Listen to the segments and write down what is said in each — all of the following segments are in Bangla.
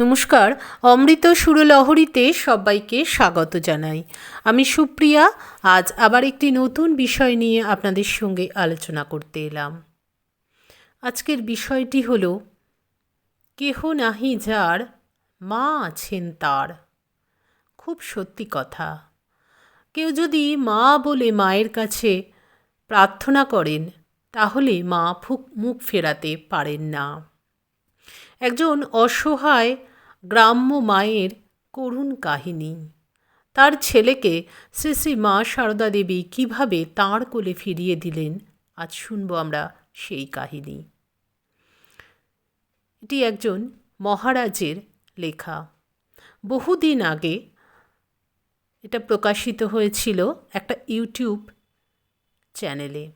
নমস্কার, অমৃত সুরলহরীতে সবাইকে স্বাগত জানাই। আমি সুপ্রিয়া, আজ আবার একটি নতুন বিষয় নিয়ে আপনাদের সঙ্গে আলোচনা করতে এলাম। আজকের বিষয়টি হল, কেহ নাহি যার মা আছেন তার। খুব সত্যি কথা। কেউ যদি মা বলে মায়ের কাছে প্রার্থনা করেন তাহলে মা ফুক মুখ ফেরাতে পারেন না। একজন অসহায় গ্রাম্য মায়ের করুণ কাহিনী। তার ছেলেকে শ্রী শ্রী মা সারদা দেবী কীভাবে তাঁর কোলে ফিরিয়ে দিলেন, আজ শুনব আমরা সেই কাহিনী। এটি একজন মহারাজের লেখা। বহুদিন আগে এটা প্রকাশিত হয়েছিল একটা ইউটিউব চ্যানেলে।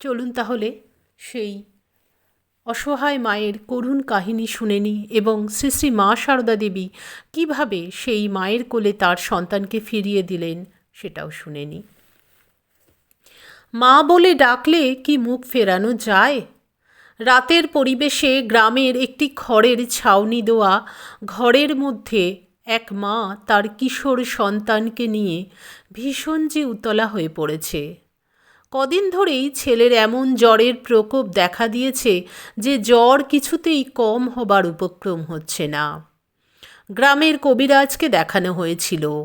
চলুন তাহলে সেই অসহায় মায়ের করুণ কাহিনী শুনে নিই এবং শ্রী শ্রী মা সারদা দেবী কীভাবে সেই মায়ের কোলে তার সন্তানকে ফিরিয়ে দিলেন সেটাও শুনে নিই মা বলে ডাকলে কি মুখ ফেরানো যায়? রাতের পরিবেশে গ্রামের একটি খড়ের ছাউনি দেওয়া ঘরের মধ্যে এক মা তার কিশোর সন্তানকে নিয়ে ভীষণ যে উতলা হয়ে পড়েছে। কদিন ধরেই ছেলের এমন জ্বরের প্রকোপ দেখা দিয়েছে যে জ্বর কিছুতেই কম হবার উপক্রম হচ্ছে না। গ্রামের কবিরাজকে দেখানো হয়েছিল।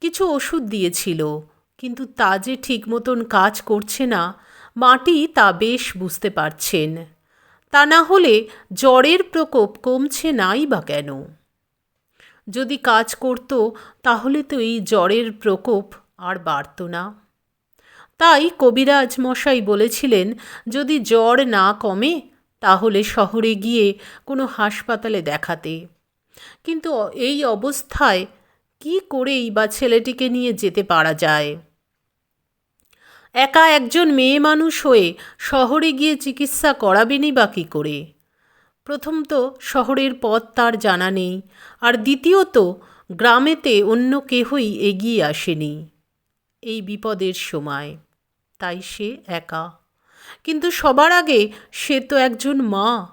কিছু ওষুধ দিয়েছিল, কিন্তু তা যে ঠিক মতন কাজ করছে না, মাটি তা বেশ বুঝতে পারছেন। তা না হলে জ্বরের প্রকোপ কমছে নাই বা কেন? যদি কাজ করত, তাহলে তো এই জ্বরের প্রকোপ আর বাড়ত না। তাই কবিরাজ মশাই বলেছিলেন, যদি জ্বর না কমে, তাহলে শহরে গিয়ে কোনো হাসপাতালে দেখাতে। কিন্তু এই অবস্থায় কি করেই বা ছেলেটিকে নিয়ে যেতে পারা যায়? একা একজন মেয়ে মানুষ হয়ে শহরে গিয়ে চিকিৎসা করাবেনই বা কী করে? প্রথম তো শহরের পথ তার জানা নেই, আর দ্বিতীয়ত গ্রামেতে অন্য কেহই এগিয়ে আসেনি। এই বিপদের সময়। তাই সে একা। কিন্তু সবার আগে সে তো একজন মা,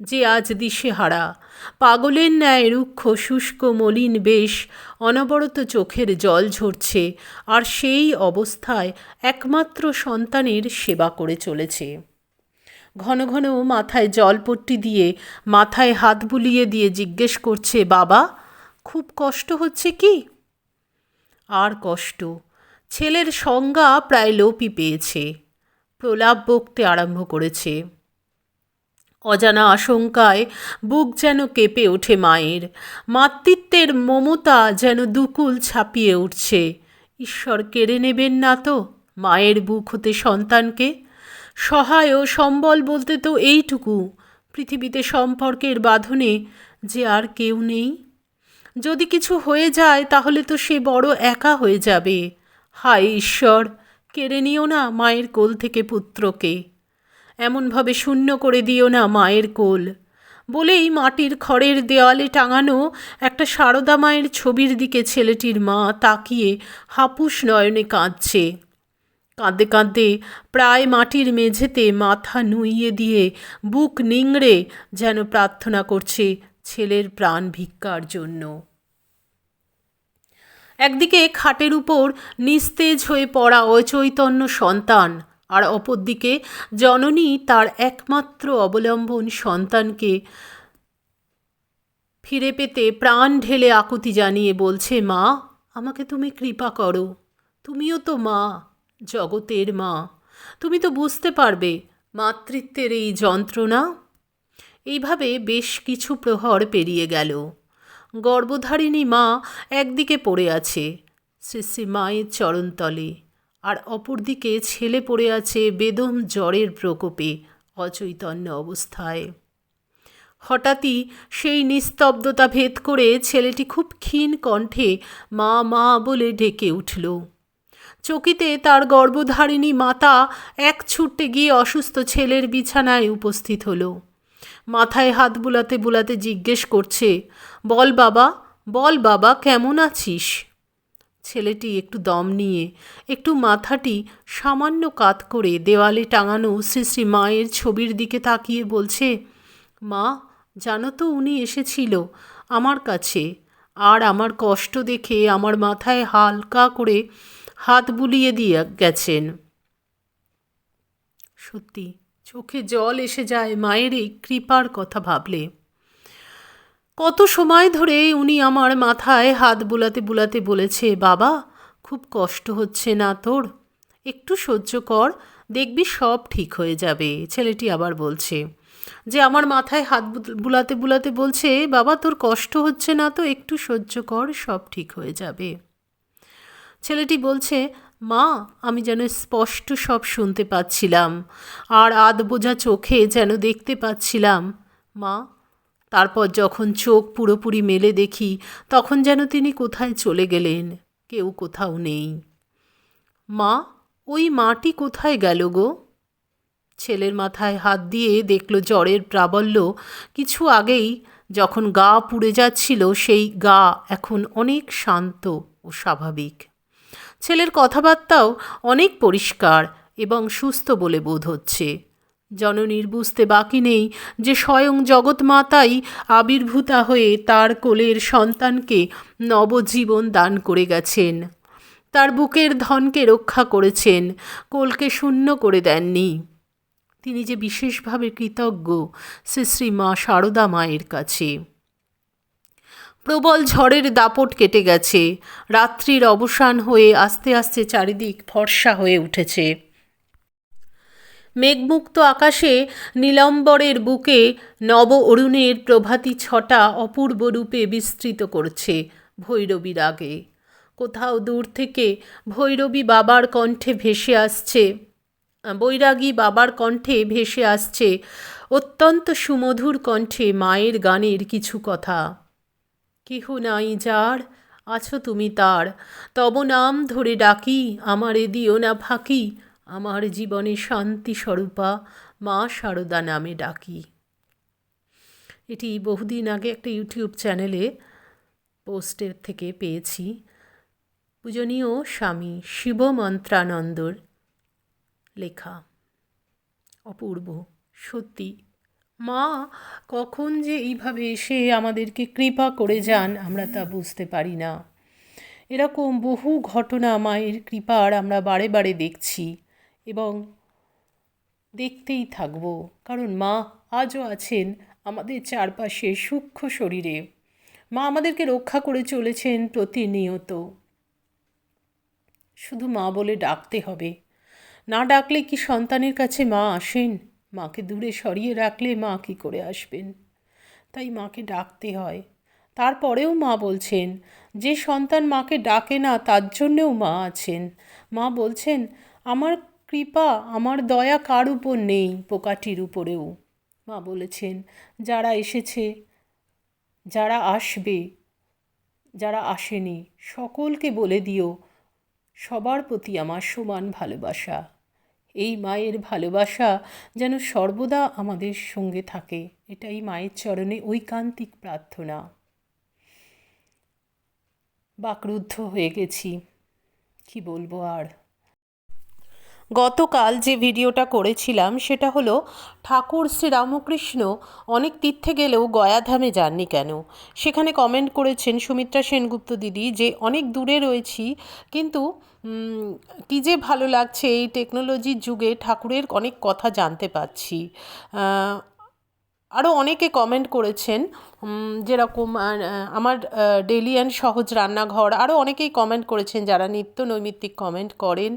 যে আজ দিশেহারা। পাগলের ন্যায় রুক্ষ, শুষ্ক, মলিন বেশ অনবরত চোখের জল ঝরছে, আর সেই অবস্থায় একমাত্র সন্তানের সেবা করে চলেছে। ঘন ঘন মাথায় জলপট্টি দিয়ে মাথায় হাত বুলিয়ে দিয়ে জিজ্ঞেস করছে, বাবা, খুব কষ্ট হচ্ছে কি? আর কষ্ট? ছেলের সংজ্ঞা প্রায় লোপই পেয়েছে। প্রলাপ বকতে আরম্ভ করেছে। অজানা আশঙ্কায় বুক যেন কেঁপে ওঠে মায়ের। মাতৃত্বের মমতা যেন দুকুল ছাপিয়ে উঠছে। ঈশ্বর কেড়ে নেবেন না তো মায়ের বুক হতে সন্তানকে? সহায় ও সম্বল বলতে তো এইটুকু। পৃথিবীতে সম্পর্কের বাঁধনে যে আর কেউ নেই। যদি কিছু হয়ে যায়, তাহলে তো সে বড় একা হয়ে যাবে। হায় ঈশ্বর, কেড়ে নিও না মায়ের কোল থেকে পুত্রকে। এমনভাবে শূন্য করে দিও না মায়ের কোল। বলেই মাটির খড়ের দেওয়ালে টাঙানো একটা সারদা মায়ের ছবির দিকে ছেলেটির মা তাকিয়ে হাপুস নয়নে কাঁদছে। কাঁদতে কাঁদতে প্রায় মাটির মেঝেতে মাথা নুইয়ে দিয়ে বুক নিংড়ে যেন প্রার্থনা করছে ছেলের প্রাণ ভিক্ষার জন্য। একদিকে খাটের উপর নিস্তেজ হয়ে পড়া অচৈতন্য সন্তান আর অপরদিকে জননী তার একমাত্র অবলম্বন সন্তানকে ফিরে পেতে প্রাণ ঢেলে আকুতি জানিয়ে বলছে, মা, আমাকে তুমি কৃপা করো। তুমিও তো মা। জগতের মা, তুমি তো বুঝতে পারবে মাতৃত্বের এই যন্ত্রণা। এইভাবে বেশ কিছু প্রহর পেরিয়ে গেল। গর্ভধারিণী মা একদিকে পড়ে আছে শ্রী মায়ের চরণতলে, আর অপরদিকে ছেলে পড়ে আছে বেদম জ্বরের প্রকোপে অচৈতন্য অবস্থায়। হঠাৎই সেই নিস্তব্ধতা ভেদ করে ছেলেটি খুব ক্ষীণ কণ্ঠে মা মা বলে ডেকে উঠল চকিতে তার গর্ভধারিণী মাতা এক ছুটতে গিয়ে অসুস্থ ছেলের বিছানায় উপস্থিত হলো। মাথায় হাত বুলাতে বুলাতে জিজ্ঞেস করছে, বল বাবা বল বাবা, কেমন আছিস? ছেলেটি একটু দম নিয়ে, একটু মাথাটি সামান্য কাত করে দেওয়ালে টাঙানো শ্রী শ্রী মায়ের ছবির দিকে তাকিয়ে বলছে, মা, জানো তো উনি এসেছিল আমার কাছে, আর আমার কষ্ট দেখে আমার মাথায় হালকা করে হাত বুলিয়ে দিয়ে গেছেন। সত্যি, চোখে জল এসে যায়, মায়ের এই কৃপার কথা ভাবলে। কত সময় ধরে উনি আমার মাথায় হাত বুলাতে বুলাতে বলেছে, বাবা, খুব কষ্ট হচ্ছে না তোর? একটু সহ্য কর, দেখবি সব ঠিক হয়ে যাবে। ছেলেটি আবার বলছে, যে আমার মাথায় হাত বুলাতে বুলাতে বলছে, বাবা, তোর কষ্ট হচ্ছে না তো, একটু সহ্য কর, সব ঠিক হয়ে যাবে। ছেলেটি বলছে, মা, আমি যেন স্পষ্ট সব শুনতে পাচ্ছিলাম, আর আধ বোঝা চোখে যেন দেখতে পাচ্ছিলাম। মা, তারপর যখন চোখ পুরোপুরি মেলে দেখি, তখন যেন তিনি কোথায় চলে গেলেন, কেউ কোথাও নেই। মা, ওই মাটি কোথায় গেল গো? ছেলের মাথায় হাত দিয়ে দেখল জ্বরের প্রাবল্য। কিছু আগেই যখন গা পুড়ে যাচ্ছিল, সেই গা এখন অনেক শান্ত ও স্বাভাবিক। ছেলের কথাবার্তাও অনেক পরিষ্কার এবং সুস্থ বলে বোধ হচ্ছে। জননীর বুঝতে বাকি নেই যে স্বয়ং জগৎমাতাই আবির্ভূতা হয়ে তার কোলের সন্তানকে নবজীবন দান করে গেছেন। তার বুকের ধনকে রক্ষা করেছেন, কোলকে শূন্য করে দেননি। তিনি যে বিশেষভাবে কৃতজ্ঞ শ্রী শ্রী মা সারদা মায়ের কাছে। প্রবল ঝড়ের দাপট কেটে গেছে। রাত্রির অবসান হয়ে আস্তে আস্তে চারিদিক ফর্সা হয়ে উঠেছে। মেঘমুক্ত আকাশে নীলম্বরের বুকে নব অরুণের প্রভাতী ছটা অপূর্ব রূপে বিস্তৃত করছে ভৈরবীর আগে। কোথাও দূর থেকে ভৈরবী বাবার কণ্ঠে ভেসে আসছে, বৈরাগী বাবার কণ্ঠে ভেসে আসছে অত্যন্ত সুমধুর কণ্ঠে মায়ের গানের কিছু কথা। কেহ নাই যার, আছো তুমি তার। তব নাম ধরে ডাকি, আমারে দিও না ফাঁকি। আমার জীবনে শান্তি স্বরূপা, মা সারদা নামে ডাকি। এটি বহুদিন আগে একটা ইউটিউব চ্যানেলে পোস্টের থেকে পেয়েছি। পূজনীয় স্বামী শিবমন্ত্রানন্দর লেখা। অপূর্ব, সত্যি। মা, কখন যে এইভাবে এসে আমাদেরকে কৃপা করে যান, আমরা তা বুঝতে পারি না। এরকম বহু ঘটনা মায়ের কৃপার আমরা বারে বারে দেখছি এবং দেখতেই থাকব। কারণ মা আজও আছেন আমাদের চারপাশে সূক্ষ্ম শরীরে। মা আমাদেরকে রক্ষা করে চলেছেন প্রতিনিয়ত। শুধু মা বলে ডাকতে হবে। না ডাকলে কি সন্তানের কাছে মা আসেন? মাকে দূরে সরিয়ে রাখলে মা কী করে আসবেন? তাই মাকে ডাকতে হয়। তারপরেও মা বলছেন, যে সন্তান মাকে ডাকে না, তার জন্যেও মা আছেন। মা বলছেন, আমার কৃপা, আমার দয়া কার উপর নেই পোকাটির উপরেও? মা বলেছেন, যারা এসেছে, যারা আসবে, যারা আসেনি, সকলকে বলে দিও। সবার প্রতি আমার সমান ভালোবাসা। এই মায়ের ভালোবাসা যেন সর্বদা আমাদের সঙ্গে থাকে। এটাই মায়ের চরণে ঐকান্তিক প্রার্থনা। বাকরুদ্ধ হয়ে গেছি। কি বলব আর? গতকাল যে ভিডিওটা করেছিলাম সেটা হলো, ঠাকুর শ্রীরামকৃষ্ণ অনেক তীর্থে গেলেও গয়াধামে যাননি কেন? সেখানে কমেন্ট করেছেন সুমিত্রা সেনগুপ্ত দিদি যে, অনেক দূরে রয়েছি, কিন্তু কি যে ভালো লাগছে এই টেকনোলজির যুগে ঠাকুরের অনেক কথা জানতে পারছি আরও অনেকে কমেন্ট করেছেন যেরকম আমার ডেলি অ্যান্ড সহজ রান্নাঘর আরও অনেকেই কমেন্ট করেছেন, যারা নিত্য নৈমিত্তিক কমেন্ট করেন,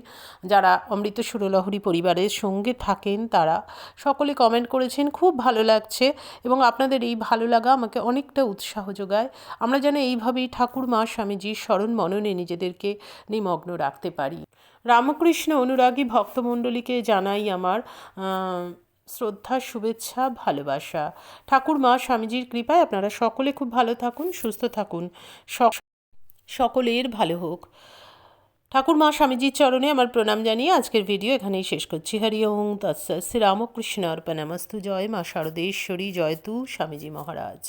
যারা অমৃত সুরলহরী পরিবারের সঙ্গে থাকেন, তারা সকলে কমেন্ট করেছেন, খুব ভালো লাগছে এবং আপনাদের এই ভালো লাগা আমাকে অনেকটা উৎসাহ যোগায়। আমরা যেন এইভাবেই ঠাকুর মা স্বামীজির স্মরণ মননে নিজেদেরকে নিমগ্ন রাখতে পারি। রামকৃষ্ণ অনুরাগী ভক্তমণ্ডলীকে জানাই আমার শ্রদ্ধা, শুভেচ্ছা, ভালোবাসা। ঠাকুর মা, স্বামীজির কৃপায় আপনারা সকলে খুব ভালো থাকুন, সুস্থ থাকুন। সকলের ভালো হোক। ঠাকুর মা, স্বামীজির চরণে আমার প্রণাম জানিয়ে আজকের ভিডিও এখানেই শেষ করছি। হরি ওং তৎস শ্রী রামকৃষ্ণ অর্পণামস্তু জয় মা শারদেশ্বরী, জয় তু, স্বামীজি মহারাজ।